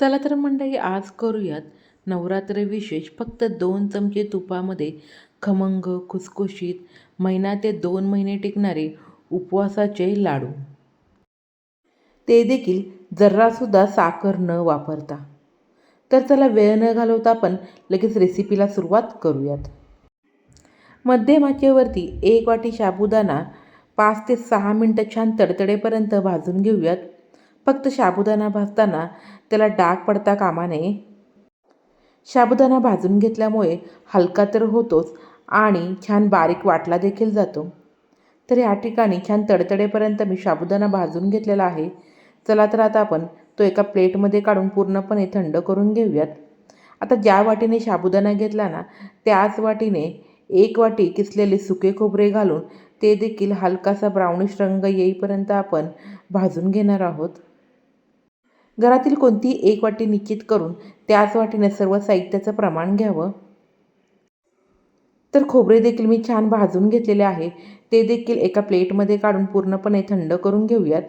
चला तर मंडळी आज करूयात नवरात्र विशेष. फक्त दोन चमचे तुपामध्ये खमंग खुसखुशीत महिना ते दोन महिने टिकणारे उपवासाचे लाडू. ते देखील जर्रासुद्धा साखर न वापरता. तर चला वेळ न घालवता आपण लगेच रेसिपीला सुरुवात करूयात. मध्यमाचेवरती एक वाटी साबुदाणा पाच ते सहा मिनटं छान तडतडेपर्यंत भाजून घेऊयात. फक्त साबुदाणा भाजताना त्याला डाग पडता कामा नये. साबुदाणा भाजून घेतल्यामुळे हलका तर होतोच आणि छान बारीक वाटला देखील जातो. तर या ठिकाणी छान तडतडेपर्यंत मी साबुदाणा भाजून घेतलेला आहे. चला तर आता आपण तो एका प्लेटमध्ये काढून पूर्णपणे थंड करून घेऊयात. आता ज्या वाटीने साबुदाणा घेतला ना त्याच वाटीने एक वाटी किसलेले सुके खोबरे घालून ते देखील हलकासा ब्राउनिश रंग येईपर्यंत आपण भाजून घेणार आहोत. घरातील कोणतीही एक वाटी निश्चित करून त्याच वाटीने सर्व साहित्याचं प्रमाण घ्यावं. तर खोबरे देखील मी छान भाजून घेतलेले आहे. ते देखील एका प्लेटमध्ये काढून पूर्णपणे थंड करून घेऊयात.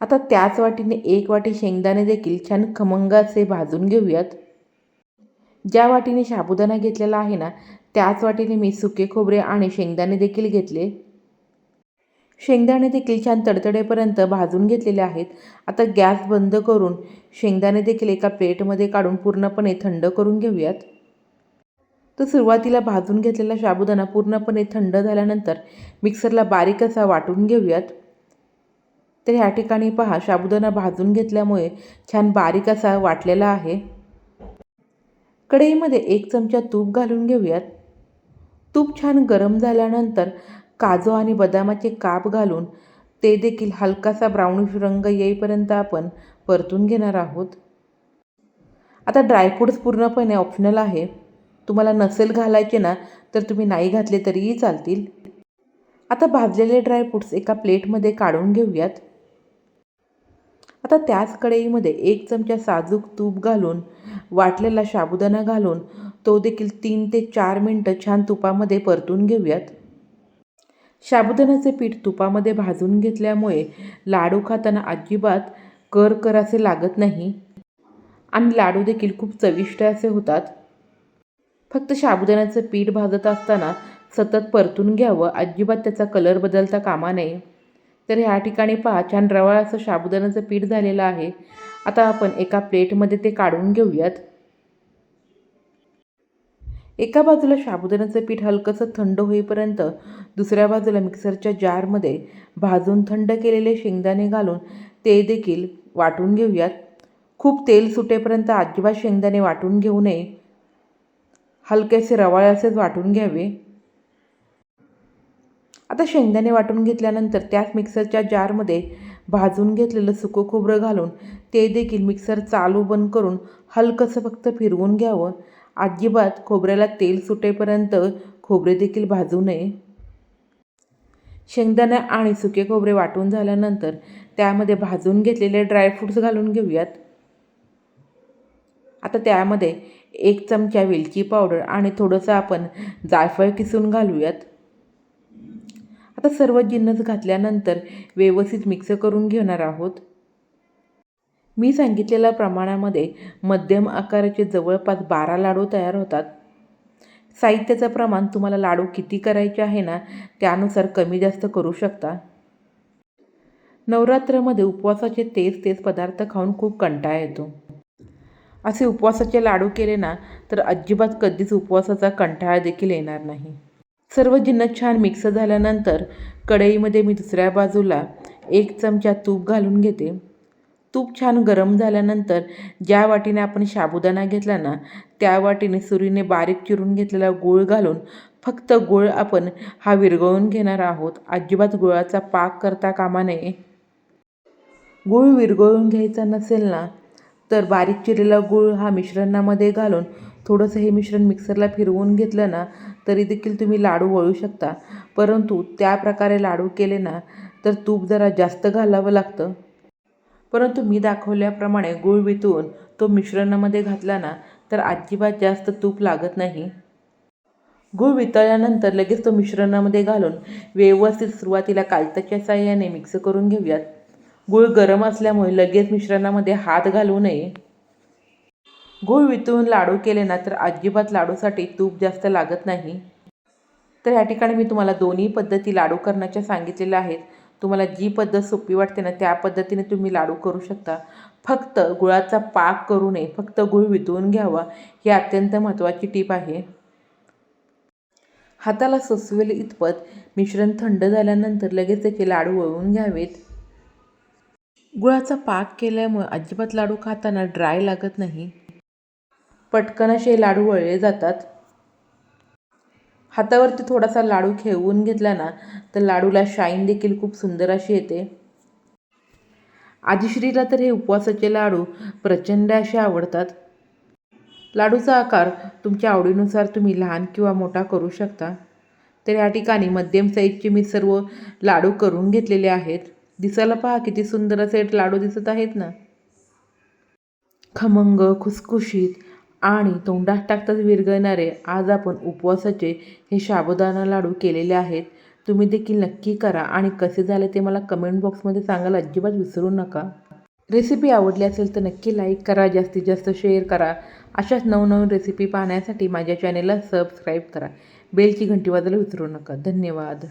आता त्याच वाटीने एक वाटी शेंगदाणे देखील छान खमंग असे भाजून घेऊयात. ज्या वाटीने साबुदाणा घेतलेला आहे ना त्याच वाटीने मी सुके खोबरे आणि शेंगदाणे देखील घेतले. शेंगदाणे देखील छान तडतडेपर्यंत भाजून घेतलेले आहेत. आता गॅस बंद करून शेंगदाणे देखील एका प्लेटमध्ये काढून पूर्णपणे थंड करून घेऊयात. तर सुरुवातीला भाजून घेतलेला साबुदाणा पूर्णपणे थंड झाल्यानंतर मिक्सरला बारीक असा वाटून घेऊयात. तर ह्या ठिकाणी पहा साबुदाणा भाजून घेतल्यामुळे छान बारीक असा वाटलेला आहे. कढईमध्ये एक चमचा तूप घालून घेऊयात. तूप छान गरम झाल्यानंतर काजू आणि बदामाचे काप घालून ते देखील हलकासा ब्राऊनिश रंग येईपर्यंत आपण परतून घेणार आहोत. आता ड्रायफ्रूट्स पूर्णपणे ऑप्शनल आहे. तुम्हाला नसेल घालायचे ना तर तुम्ही नाही घातले तरीही चालतील. आता भाजलेले ड्रायफ्रूट्स एका प्लेटमध्ये काढून घेऊयात. आता त्याच कढईमध्ये एक चमचा साजूक तूप घालून वाटलेला साबुदाणा घालून तो देखील तीन ते चार मिनटं छान तुपामध्ये परतून घेऊयात. साबुदाण्याचे पीठ तुपामध्ये भाजून घेतल्यामुळे लाडू खाताना अजिबात कर करासे लागत नाही आणि लाडू देखील खूप चविष्ट असे होतात. फक्त साबुदाण्याचं पीठ भाजत असताना सतत परतून घ्यावं अजिबात त्याचा कलर बदलता कामा नये. तर ह्या ठिकाणी पहा छान रवाळ असं साबुदाण्याचं पीठ झालेलं आहे. आता आपण एका प्लेटमध्ये ते काढून घेऊयात. एका बाजूला साबुदाण्याचं पीठ हलकंसं थंड होईपर्यंत दुसऱ्या बाजूला मिक्सरच्या जारमध्ये भाजून थंड केलेले शेंगदाणे घालून ते देखील वाटून घेऊयात. खूप तेल सुटेपर्यंत अजिबात शेंगदाणे वाटून घेऊ नये. हलकेसे रवाळे असेच वाटून घ्यावे. आता शेंगदाणे वाटून घेतल्यानंतर त्याच मिक्सरच्या जारमध्ये भाजून घेतलेलं सुकं खोबरं घालून ते देखील मिक्सर चालू बंद करून हलकंसं फक्त फिरवून घ्यावं. अजिबात खोबऱ्याला तेल सुटेपर्यंत खोबरे देखील भाजू नये. शेंगदाणे आणि सुके खोबरे वाटून झाल्यानंतर त्यामध्ये भाजून घेतलेले ड्रायफ्रूट्स घालून घेऊयात. आता त्यामध्ये एक चमचा वेलची पावडर आणि थोडंसं आपण जायफळ किसून घालूयात. आता सर्व जिन्नस घातल्यानंतर व्यवस्थित मिक्स करून घेणार आहोत. मी सांगितलेल्या प्रमाणामध्ये मध्यम आकाराचे जवळपास बारा लाडू तयार होतात. साहित्याचं प्रमाण तुम्हाला लाडू किती करायचे आहे ना त्यानुसार कमी जास्त करू शकता. नवरात्रामध्ये उपवासाचे तेच तेच पदार्थ खाऊन खूप कंटाळा येतो. असे उपवासाचे लाडू केले ना तर अजिबात कधीच उपवासाचा कंटाळा देखील येणार नाही. सर्व जिन्नस छान मिक्स झाल्यानंतर कढईमध्ये मी दुसऱ्या बाजूला एक चमचा तूप घालून घेते. तूप छान गरम झाल्यानंतर ज्या वाटीने आपण साबुदाणा घेतला ना त्या वाटीने सुरीने बारीक चिरून घेतलेला गूळ घालून फक्त गूळ आपण हा विरघळून घेणार आहोत. अजिबात गुळाचा पाक करता कामा नये. गूळ विरघळून घ्यायचा नसेल ना तर बारीक चिरलेला गूळ हा मिश्रणामध्ये घालून थोडंसं हे मिश्रण मिक्सरला फिरवून घेतलं ना तरी देखील तुम्ही लाडू वळू शकता. परंतु त्या प्रकारे लाडू केले ना तर तूप जरा जास्त घालावं लागतं. परंतु मी दाखवल्याप्रमाणे गूळ वितळून तो मिश्रणामध्ये घातला ना तर अजिबात जास्त तूप लागत नाही. गूळ वितळल्यानंतर लगेच तो मिश्रणामध्ये घालून व्यवस्थित सुरुवातीला कालताच्या साह्याने मिक्स करून घेऊयात. गूळ गरम असल्यामुळे लगेच मिश्रणामध्ये हात घालू नये. गूळ वितळून लाडू केले ना तर अजिबात लाडूसाठी तूप जास्त लागत नाही. तर या ठिकाणी मी तुम्हाला दोन्ही पद्धती लाडू करण्याच्या सांगितलेल्या आहेत. तुम्हाला जी पद्धत सोपी वाटते ना त्या पद्धतीने तुम्ही लाडू करू शकता. फक्त गुळाचा पाक करू नये फक्त गुळ वितळून घ्यावा ही अत्यंत महत्त्वाची टीप आहे. हाताला सोसवेल इतपत मिश्रण थंड झाल्यानंतर लगेच त्याचे लाडू वळवून घ्यावेत. गुळाचा पाक केल्यामुळे अजिबात लाडू खाताना ड्राय लागत नाही. पटकन असे लाडू वळले जातात. हातावरती थोडासा लाडू खेळवून घेतला ना तर लाडूला शाईन देखील खूप सुंदर अशी येते. आजीश्रीला तर हे उपवासाचे लाडू प्रचंड असे आवडतात. लाडूचा आकार तुमच्या आवडीनुसार तुम्ही लहान किंवा मोठा करू शकता. तर या ठिकाणी मध्यम साईजचे मी सर्व लाडू करून घेतलेले आहेत. दिसायला पहा किती सुंदर असे लाडू दिसत आहेत ना. खमंग खुसखुशीत आणि तोंडात टाकताच विरघळणारे आज आपण उपवासाचे हे साबुदाणा लाडू केलेले आहेत. तुम्ही देखील नक्की करा आणि कसे झाले ते मला कमेंट बॉक्समध्ये सांगायला अजिबात विसरू नका. रेसिपी आवडली असेल तर नक्की लाईक करा जास्तीत जास्त शेअर करा. अशाच नवनवीन रेसिपी पाहण्यासाठी माझ्या चॅनेलला सबस्क्राईब करा. बेलची घंटी वाजायला विसरू नका. धन्यवाद.